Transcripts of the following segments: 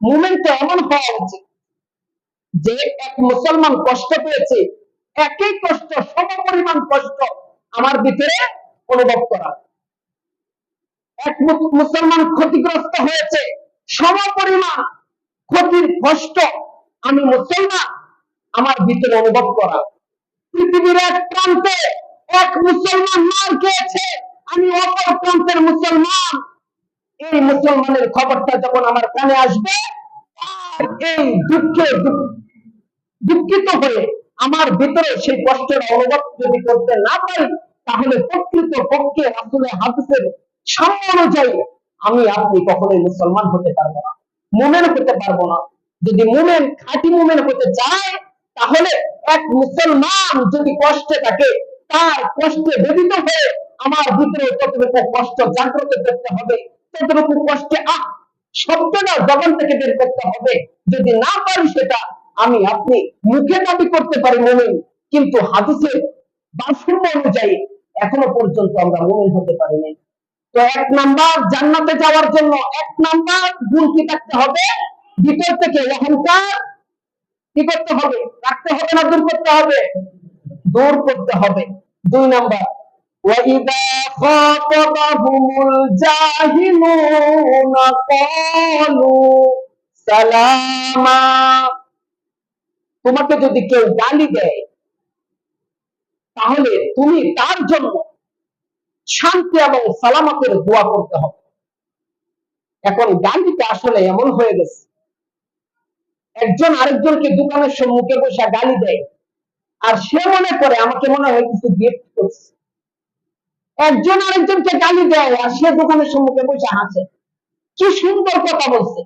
মুমেন তো এমন হওয়া উচিত যে এক মুসলমান কষ্ট পেয়েছে, একই কষ্ট সম পরিমাণ কষ্ট আমার ভিতরে অনুভব করা। এক মুসলমান ক্ষতিগ্রস্ত হয়েছে সম পরিমাণ ক্ষতির কষ্ট আমি মুসলমান আমার ভিতরে অনুভব করা। পৃথিবীর এক প্রান্তে এক মুসলমান মার খেয়েছে, আমি অপর প্রান্তের মুসলমান এই মুসলমানের খবরটা যখন আমার কানে আসবে এই দুঃখে দুঃখিত হয়ে আমার ভিতরে সেই কষ্টের অনুভব যদি করতে না পারি, তাহলে প্রকৃত পক্ষে আসলে হাদিসের সাম্য অনুযায়ী আমি আপনি কখনোই মুসলমান হতে পারব না, মুমেন হতে পারব না। যদি মুমেন, খাঁটি মুমেন হতে চায়, তাহলে এক মুসলমান যদি কষ্টে থাকে, তার কষ্টে বেদিত হয়ে আমার ভিতরে ততটুকু কষ্ট জাগ্রত করতে হবে ততটুকু কষ্টে, আহ শব্দটা জবান থেকে বের করতে হবে। যদি না পারি সেটা আমি আপনি মুখে দাবি করতে পারি মুমিন। কিন্তু হাদিসের ভারসাম্য অনুযায়ী এখনও পর্যন্ত আমরা মুমিন হতে পারি নাই। তো এক নাম্বার জান্নাতে যাওয়ার জন্য এক নাম্বার গুণ কি থাকতে হবে? ভিতর থেকে অহংকার কি করতে হবে? রাখতে হবে না দূর করতে হবে? দূর করতে হবে। দুই নাম্বার وَإِذَا خَاطَبَهُمُ الْجَاهِلُونَ قَالُوا سَلَامًا তোমাকে যদি কেউ গালি দেয় তাহলে তুমি তার জন্য শান্তি এবং সালামতের দোয়া করতে হবে এখন গালিটা আসলে এমন হয়ে গেছে একজন আরেকজনকে দোকানের সম্মুখে বসে গালি দেয় আর সে মনে করে আমাকে মনে হয় কিছু গিফট করছে একজন আরেকজনকে গালি দেয় আর সে দোকানের সম্মুখে বসে হাসে। কি সুন্দর কথা বলছে।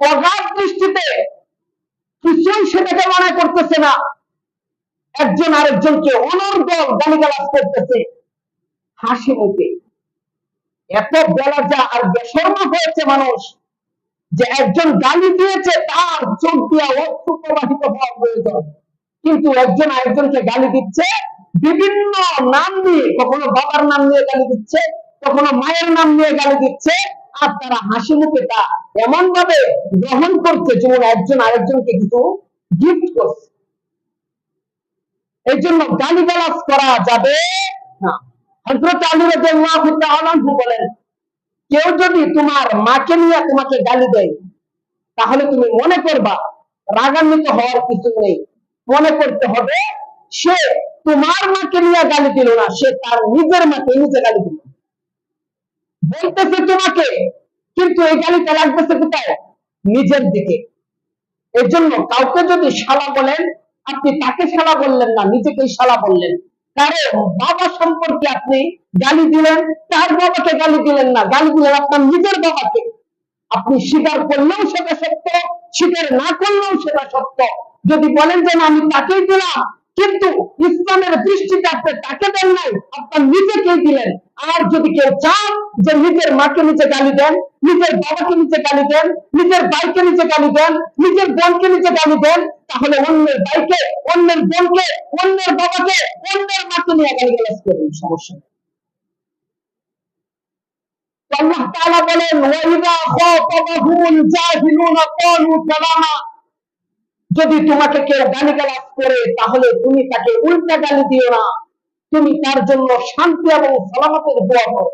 অগাধ দৃষ্টিতে কিছুই সেটাকে করতেছে না। একজন আরেকজনকে অনর্গল গালিগালাজ করতেছে হাসি মুখে। এত বেলা যা আর বেশর্মা হয়েছে মানুষ যে একজন গালি দিয়েছে তার চোখ দিয়া অর্থ প্রবাহিত হওয়া প্রয়োজন। কিন্তু একজন আরেকজনকে গালি দিচ্ছে, বিভিন্ন নাম নিয়ে কখনো বাবার নাম নিয়ে গালি দিচ্ছে, কখনো মায়ের নাম নিয়ে গালি দিচ্ছে, আর তারা হাসি মুখে তা এমন ভাবে গ্রহণ করছে যেমন একজন আরেকজনকে কিছু গিফট করছে। এই জন্য গালি গালাজ করা যাবে বলেন, কেউ যদি তোমার মাকে নিয়ে তোমাকে গালি দেয়, তাহলে তুমি মনে করবা রাগান্বিত হওয়ার কিছু নেই। মনে করতে হবে, সে তোমার মাকে নিয়ে গালি দিল না, সে তার নিজের মাকে নিজে গালি দিল। বলতেছে তোমাকে, কিন্তু এই গালিটা লাগতেছে কোথায়? নিজের দিকে। এর জন্য কাউকে যদি শালা বলেন, আপনি তাকে শালা বললেন না, নিজেকেই শালা বললেন। কারণ বাবা সম্পর্কে আপনি গালি দিলেন, তার বাবাকে গালি দিলেন না, গালি দিলেন আপনার নিজের বাবাকে। আপনি স্বীকার করলেও সেটা সত্য, স্বীকার না করলেও সেটা সত্য যদি বলেন যে আমি তাকেই দিলাম, কিন্তু ইসলামের দৃষ্টিতে আপনি তাকে দেন নাই, আপনার নিজেকেই দিলেন আর যদি কেউ চান যে নিজের মাকে নিচে গালি দেন, নিজের বাবাকে নিচে গালি দেন, নিজের ভাইকে নিচে গালি দেন, নিজের বোনকে নিচে গালি দেন, তাহলে অন্যের বাইকে অন্যের বোনকে, অন্যের বাবাকে, অন্যের মাকে নিয়ে গালি গালাজ সমস্যা। আল্লাহ তাআলা বলেন ওয়াইদা খাতাবাহুল জাহিলুনা ক্বালু সালামা যদি তোমাকে কেউ গালি গালাজ করে, তাহলে তুমি তাকে উল্টা গালি দিও না। তুমি তার জন্য শান্তি এবং সালামতের দোয়া করো।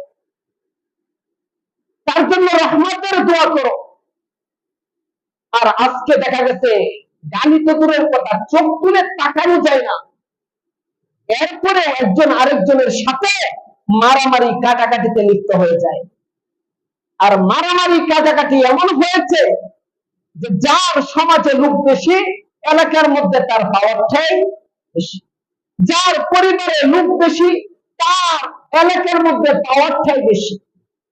তার জন্য রহমতের দোয়া করো। আর আজকে দেখা গেছে, গালি তো দূরের কথা, চোখ তুলে তাকানো যায় না। এরপরে একজন আরেকজনের সাথে মারামারি কাটাকাটিতে লিপ্ত হয়ে যায়। আর মারামারি কাটাকাটি এমন হয়েছে যে যার সমাজে লোক বেশি, এলাকার মধ্যে তার পাওয়ারটাই বেশি। যার পরিবারে লোক বেশি, তার এলাকার মধ্যে পাওয়ারটাই বেশি।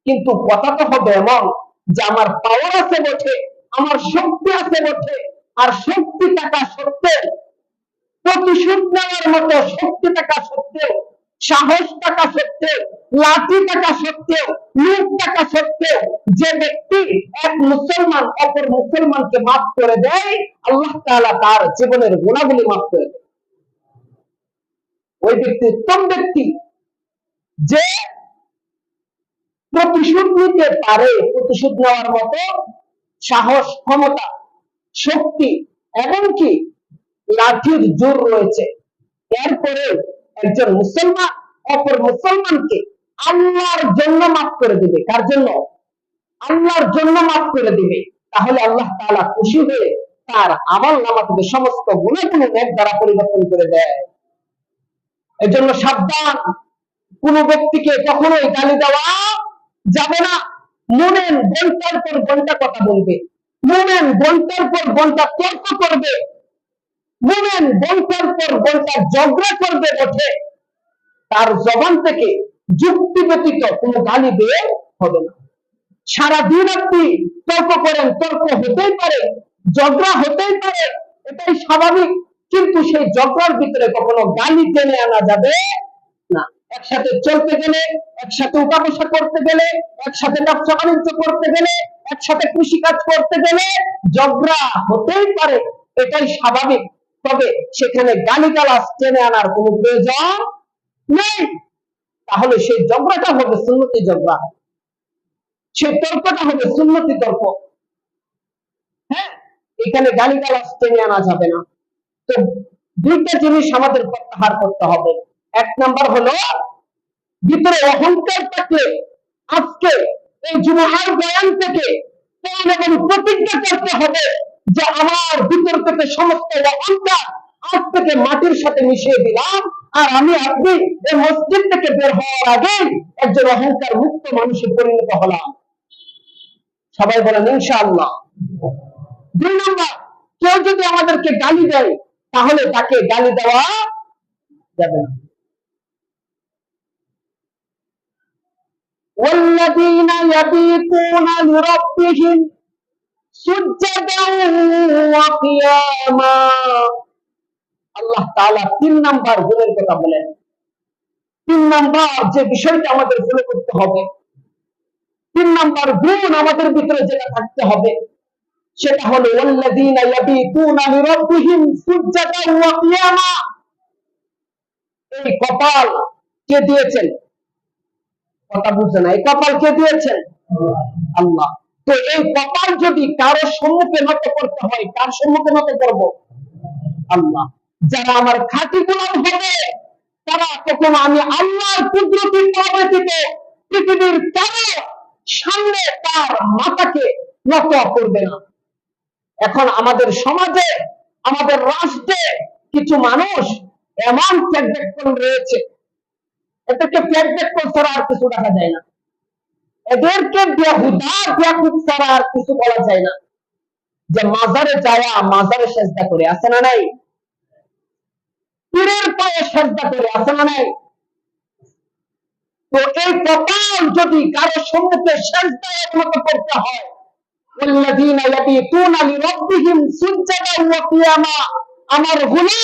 কিন্তু কথা তো হবে এমন যে আমার পাওয়ার আছে বটে, আমার শক্তি আছে বটে, আর শক্তি থাকা সত্ত্বেও, প্রতিশোধ নেওয়ার মতো শক্তি থাকা সত্ত্বেও সাহস থাকা সত্ত্বেও, লাঠি থাকা সত্ত্বেও, লুট থাকা সত্ত্বেও যে ব্যক্তি এক মুসলমান অপর মুসলমানকে মাফ করে দেয়, আল্লাহ তাআলা তার জীবনের গুণাগুলি মাফ করে দেয়। ওই ব্যক্তি উত্তম ব্যক্তি যে প্রতিশোধ নিতে পারে, প্রতিশোধ নেওয়ার মতো সাহস, ক্ষমতা, শক্তি, এমনকি লাঠির জোর রয়েছে। এরপরে একজন মুসলমান, অপর মুসলমানকে আল্লাহর জন্য মাফ করে দিবে। কার জন্য? আল্লাহর জন্য মাফ করে দিবে। তাহলে আল্লাহ তাআলা খুশি হয়ে তার নামা থেকে সমস্ত গুণাগুলো নেক দ্বারা পরিবর্তন করে দেয়। এজন্য সাবধান। কোন ব্যক্তিকে কখনোই গালি দেওয়া যাবে না। মোমেন ঘণ্টার পর ঘণ্টা কথা বলবে। মোমেন ঘণ্টার পর ঘণ্টা তর্ক করবে। মোমেন ঘণ্টার পর ঘণ্টা ঝগড়া করবে বটে। তার জবান থেকে যুক্তি ব্যতীত কোনো গালি বের হবে না। সারা দিন আপনি তর্ক করেন, তর্ক হতেই পারে, ঝগড়া হতেই পারে, এটাই স্বাভাবিক। কিন্তু সেই ঝগড়ার ভিতরে কখনো গালি টেনে আনা যাবে না। একসাথে চলতে গেলে, একসাথে উঠা বসা করতে গেলে, একসাথে ব্যবসা বাণিজ্য করতে গেলে, একসাথে কৃষিকাজ করতে গেলে ঝগড়া হতেই পারে, এটাই স্বাভাবিক। তবে সেখানে গালি গালাজ টেনে আনার কোনো প্রয়োজন নেই। তাহলে সেই ঝগড়াটা হবে সুন্নতি ঝগড়া সেই তর্কটা হবে সুন্নতি তর্ক। হ্যাঁ? এখানে গালি গালাজ টেনে আনা যাবে না। তো দুইটা জিনিস আমাদের প্রত্যাহার করতে হবে। এক নাম্বার হলো, ভিতরে অহংকার থাকলে আজকে এই যুবহার বয়ান থেকে প্রতিজ্ঞা করতে হবে। যে আমার ভিতর থেকে সমস্ত অহংকার আজ থেকে মাটির সাথে মিশিয়ে দিলাম আর আমি আপনি এই মসজিদ থেকে বের হওয়ার আগে একজন অহংকার মুক্ত মানুষে পরিণত হলাম সবাই বলেন ইনশাআল্লাহ দুই নম্বর কেউ যদি আমাদেরকে গালি দেয় তাহলে তাকে গালি দেওয়া যাবে না والذين يبيتون لربهم سجدا وقياما আল্লাহ তিন নাম্বার কথা বলেন। তিন নাম্বার যে বিষয়টা আমাদের করতে হবে। তিন নাম্বার গুণ আমাদের ভিতরে যেটা থাকতে হবে, সেটা হলো এই কপাল কে দিয়েছেন? কথা বুঝে না, এই কপাল কে দিয়েছেন? আল্লাহ। তো এই কপাল যদি কারও সম্মুখে নত করতে হয়, কার সম্মুখে নত করব? আল্লাহ। যারা আমার খাঁটি গোলাম হবে, তারা কখনো আমি আল্লাহর কুদরতি ব্যতীত পৃথিবীর কারও সামনে তার মাথাকে নত করবে না। এখন আমাদের সমাজে, আমাদের রাষ্ট্রে কিছু মানুষ এমন ফ্যাকবেকন রয়েছে। এদেরকে ফ্যাকবেকন ছাড়া আর কিছু দেখা যায় না। এদেরকে বেহুদা ব্যাকুত ছাড়া আর কিছু বলা যায় না যে মাজারে যাওয়া মাজারে সেজদা করে আছে না নাই পীরের পায়ে সেজদা করে আছে না নাই তো এই কপাল যদি কারো সম্মুখে সেজদায় একমত করতে হয় والذين يبيتون لربهم سجدا وقياما আমার গুনাহ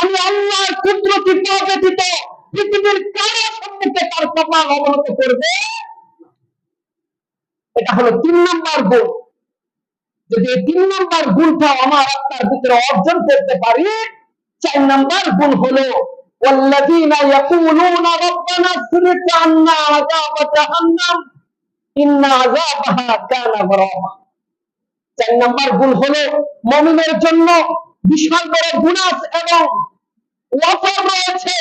আমি আল্লাহর কুদরতি পা ব্যতীত পৃথিবীর কারো সম্মুখে তার কপাল অবনত করবে এটা হলো তিন নম্বর গুণ যদি এই তিন নম্বর গুণটা আমার আপনার ভিতরে অর্জন করতে পারি চার নম্বর গুণ হলো والذين يقولون ربنا اصرف عنا عذاب جهنم إن عذابها كان غراما চার নম্বর গুণ হলো মমিনের জন্য বিশাল বড় গুনাস এবং ওয়াফার রয়েছে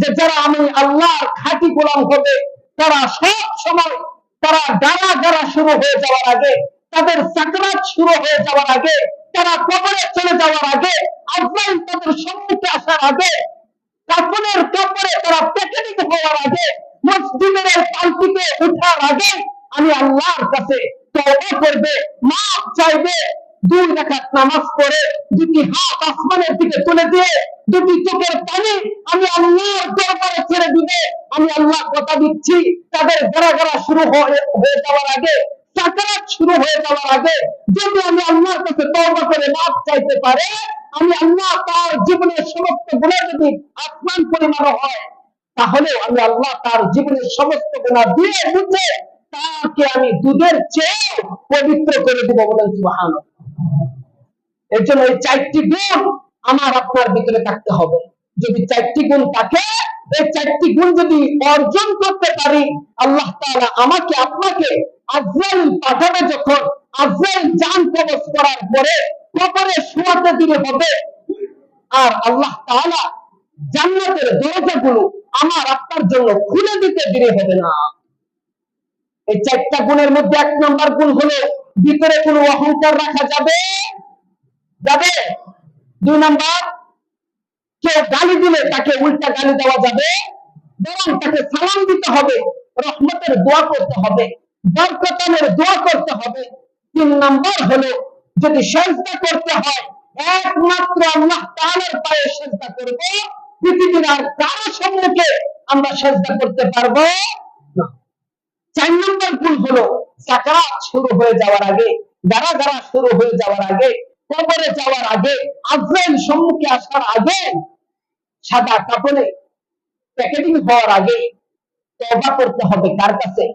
যে যারা আমি আল্লাহর খাঁটি গোলাম হবে তারা সব সময় তারা গাড়া গড়া শুরু হয়ে যাওয়ার আগে, তাদের সাকরাত শুরু হয়ে যাওয়ার আগে, তারা কবরে চলে যাওয়ার আগে, আফগান তাদের সম্মুখে আসার আগে কাপড়ের কাপড়ে তারা প্যাকেটিং হওয়ার আগে, মসজিদের পাল্টিতে উঠার আগে, আমি আল্লাহর কাছে তবা করবে, মাফ চাইবে দুই রাকাত নামাজ পড়ে দুটি হাত আসমানের দিকে তুলে দিয়ে দুটি চোখের পানি আমি আল্লাহর দরবারে ছেড়ে দিবে। আমি আল্লাহ কথা দিচ্ছি। তাদের গড়া গড়া শুরু হয়ে যাওয়ার আগে সাকারাত শুরু হয়ে যাওয়ার আগে যদি আমি আল্লাহর কাছে তওবা করে মাফ চাইতে পারে, আমি আল্লাহ তার জীবনের সমস্ত গুণা যদি আসমান পরিমাণ হয়, তাহলে আমি আল্লাহ তার জীবনের সমস্ত গুণা দিয়ে মুছে তাকে আমি দুধের চেয়ে পবিত্র করে দিব বলেন সুবহান এর জন্য এই চারটি গুণ আমার আপনার ভিতরে থাকতে হবে। যদি চারটি গুণ থাকে, এই চারটি গুণ যদি অর্জন করতে পারি, আল্লাহ তাআলা আমাকে, আপনাকে আজরাইল পাঠাবে যখন আজরাইল জান কবজ করার পরে কবরে শোয়াতে দিলে হবে। আর আল্লাহ তাআলা জান্নাতের দরজাগুলো আমার আপনার জন্য খুলে দিতে দেরি হবে না। এই চারটা গুণের মধ্যে এক নম্বর গুণ হলো, ভিতরে কোনো অহংকার রাখা যাবে যাবে? দুই নাম্বার কেউ গালি দিলে তাকে উল্টা গালি দেওয়া যাবে? বরং তাকে সালাম দিতে হবে, রহমতের দোয়া করতে হবে বরকতানের দোয়া করতে হবে। তিন নাম্বার হলো, যদি সেজদা করতে হয়, একমাত্র আল্লাহ তাআলার পায়ে সেজদা করব, পৃথিবীর আর কারও সম্মুখে আমরা সেজদা করতে পারব চার নম্বর ভুল হলো সাকাত শুরু হয়ে যাওয়ার আগে গাড়া গাড়া শুরু হয়ে যাওয়ার আগে কবরে যাওয়ার আগে আজরাইল সম্মুখে আসার আগে সাদা কাপড়ে প্যাকেটিং হওয়ার আগে তবা করতে হবে কার কাছে?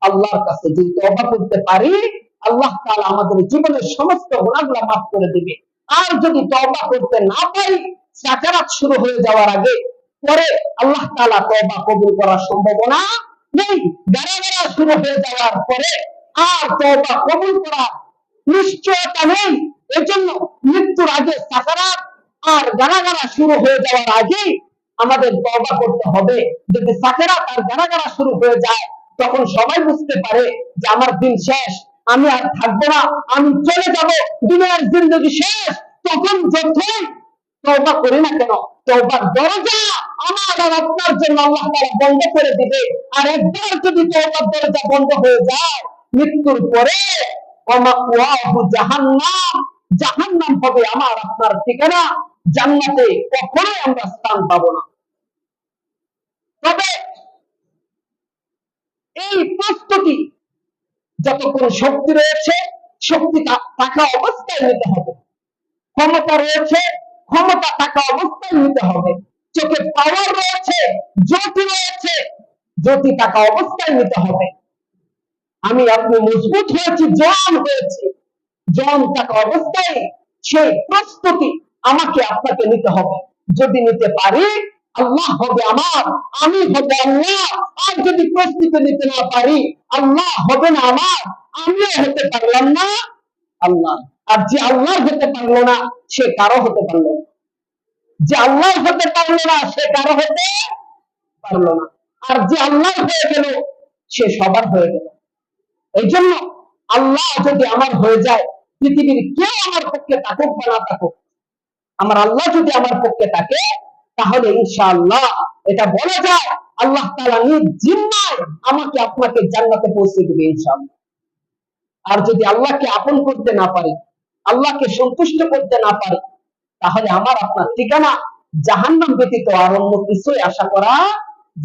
আল্লাহর কাছে। যদি তবা করতে পারি, আল্লাহ তাআলা আমাদের জীবনের সমস্ত গুণাগুলো মাফ করে দিবে। আর যদি তবা করতে না পারি সাকারাত শুরু হয়ে যাওয়ার আগে পরে আল্লাহ তাআলা তবা কবুল করার সম্ভাবনা নেই। গাড়া গাড়া শুরু হয়ে যাওয়ার পরে আর তবা কবুল করা নিশ্চয়তা নেই এজন্য মৃত্যুর আগে সাকারাত আর গাড়া শুরু হয়ে যাওয়ার আগে আমাদের তবা করতে হবে। যদি সাকারাত আর গাড়া শুরু হয়ে যায়, তখন সবাই বুঝতে পারে যে আমার দিন শেষ, আমি আর থাকব না, আমি চলে যাব, দুনিয়ার জিন্দগি শেষ। তখন যতই তওবা করি না কেন, তওবার দরজা আমার আর আপনার জন্য আল্লাহ তাআলা বন্ধ করে দিবে। আর একবার যদি তওবার দরজা বন্ধ হয়ে যায়, মৃত্যুর পরে জাহান্নাম জাহান্নাম হবে আমার আপনার ঠিকানা। জান্নাতে আমরা স্থান পাবো না। তবে এই প্রস্তুতি যতক্ষণ শক্তি রয়েছে, শক্তি থাকা অবস্থায় নিতে হবে। ক্ষমতা রয়েছে, ক্ষমতা থাকা অবস্থায় নিতে হবে। চোখে পাওয়ার রয়েছে, জ্যোতি রয়েছে, জ্যোতি থাকা অবস্থায় নিতে হবে। আমি আপনি মজবুত হয়েছি জন হয়েছি। জন থাকা অবস্থায় সেই প্রস্তুতি আমাকে আপনাকে নিতে হবে। যদি নিতে পারি, আল্লাহ হবে আমার, আমি হবে আল্লাহ। আর যদি প্রস্তুতি নিতে না পারি, আল্লাহ হবে না আমার, আমিও হতে পারলাম না আল্লাহ। আর যে আল্লাহ হতে পারল না, সে কারও হতে পারল না। যে আল্লাহ হতে পারল না, সে কারও হতে পারল না। আর যে আল্লাহ হয়ে গেল, সে সবার হয়ে গেল। এই জন্য আল্লাহ যদি আমার হয়ে যায়, পৃথিবীর কেউ আমার পক্ষে থাকুক বা না থাকুক, আমার আল্লাহ যদি আমার পক্ষে থাকে, তাহলে ইনশাআল্লাহ এটা বলা যায়, আল্লাহ তাআলা নিজ জিম্মায় আমাকে আপনাকে জান্নাতে পৌঁছে দিবে ইনশাআল্লাহ। আর যদি আল্লাহকে আপন করতে না পারি, আল্লাহকে সন্তুষ্ট করতে না পারি, তাহলে আমার আপনার ঠিকানা জাহান্নাম ব্যতীত আর অন্য কিছুই আশা করা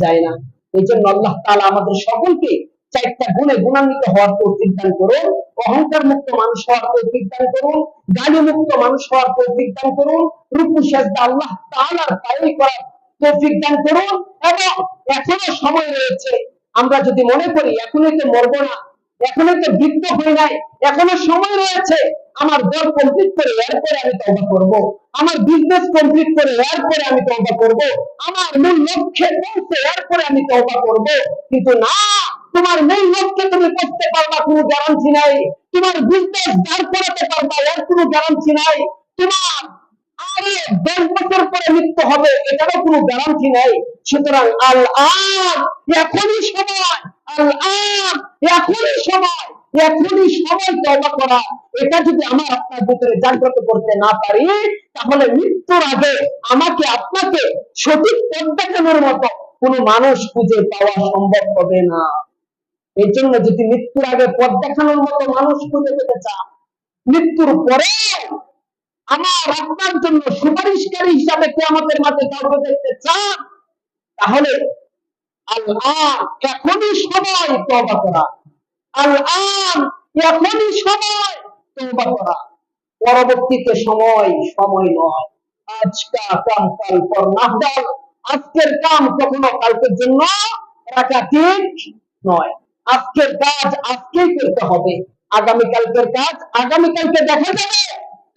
যায় না। এই জন্য আল্লাহ তালা আমাদের সকলকে চারটা গুণে গুণান্বিত হওয়ার তৌফিক দান করুন, অহংকার মুক্ত মানুষ হওয়ার তৌফিক দান করুন, গালি মুক্ত মানুষ হওয়ার তৌফিক দান করুন, রুকু সাজদা আল্লাহ তাআলার পায়ে করার তৌফিক দান করুন এবং এখনও সময় রয়েছে। আমরা যদি মনে করি এখনই তো মরবো না এখনও তো বৃদ্ধ হয়ে নাই, এখনও সময় রয়েছে, আমার দর কমপ্লিট করে এরপরে আমি তবা করব, আমার বিজনেস কমপ্লিট করে এরপরে আমি তবা করব, আমার মূল লক্ষ্যে পৌঁছে এরপরে আমি তবা করব, কিন্তু না তোমার মূল লক্ষ্যে তুমি করতে পারবা, কোনো গ্যারান্টি নাই। তোমার বিজনেস দাঁড় করাতে পারবা, এর কোনো গ্যারান্টি নাই। তোমার আরে দশ বছর পরে মৃত্যু হবে, এটারও কোনো গ্যারান্টি নাই। সুতরাং আল আন এখনই সময় আল আন এখনই সময় এখনই সময় করা। এটা যদি আমার আপনার ভিতরে জাগ্রত করতে না পারি, তাহলে মৃত্যুর আগে আমাকে, আপনাকে সঠিক পথ মতো কোনো মানুষ খুঁজে পাওয়া সম্ভব হবে না। এই জন্য যদি মৃত্যুর আগে পথ দেখানোর মতো মানুষ খুঁজে পেতে চান, মৃত্যুর পরে আমার আপনার জন্য সুপারিশকারী হিসাবে কে আমাদের মাঝে কাউকে দেখতে চান, তাহলে আল্লাহ এখনই সময় তবা করা। আল্লাহ এখনই সময় তবা করা। পরবর্তীতে সময় সময় নয়। আজকা কাম কাল পর নাহদাল আজকের কাম কখনো কালকের জন্য রাখা ঠিক নয়। আজকের কাজ আজকেই করতে হবে। আগামীকালকের কাজ আগামীকালকে দেখা যাবে।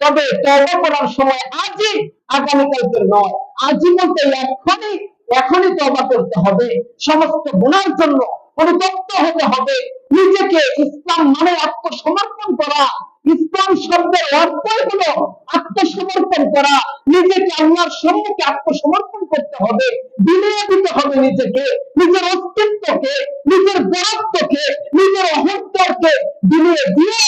তবে তবা করার সময় আজই আগামীকালকের নয়, আজই বলতে এখনই এখনই তবা করতে হবে। সমস্ত গুণার জন্য অনুতপ্ত হতে হবে। নিজেকে ইসলাম মানে আত্মসমর্পণ করা। ইসলাম শব্দের অর্থই হলো আত্মসমর্পণ করা। নিজেকে আল্লাহর সম্মুখে আত্মসমর্পণ করতে হবে। বিলিয়ে দিতে হবে নিজেকে, নিজের অস্তিত্বকে, নিজের গুণাত্মকে নিজের অহংকারকে বিলিয়ে দিয়ে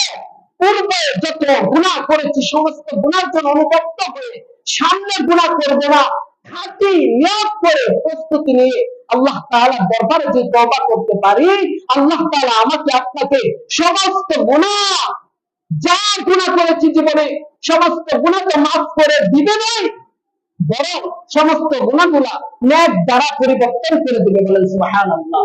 পূর্বে যত গুণা করেছি, সমস্ত গুণার জন্য অনুতপ্ত হয়ে সামনে গুণা করব না। খাঁটি নিয়োগ করে প্রস্তুতি নিয়ে আল্লাহ তাআলা দরবারে যে তওবা করতে পারি, আল্লাহ তাআলা আমাকে আপনাকে সমস্ত গুনাহ, যা গুনাহ করেছি জীবনে, সমস্ত গুনাহকে মাফ করে দিবে নাই, বরং সমস্ত গুণাগুলা ন্যাক দ্বারা পরিবর্তন করে দিবে বলেন সুবহানাল্লাহ।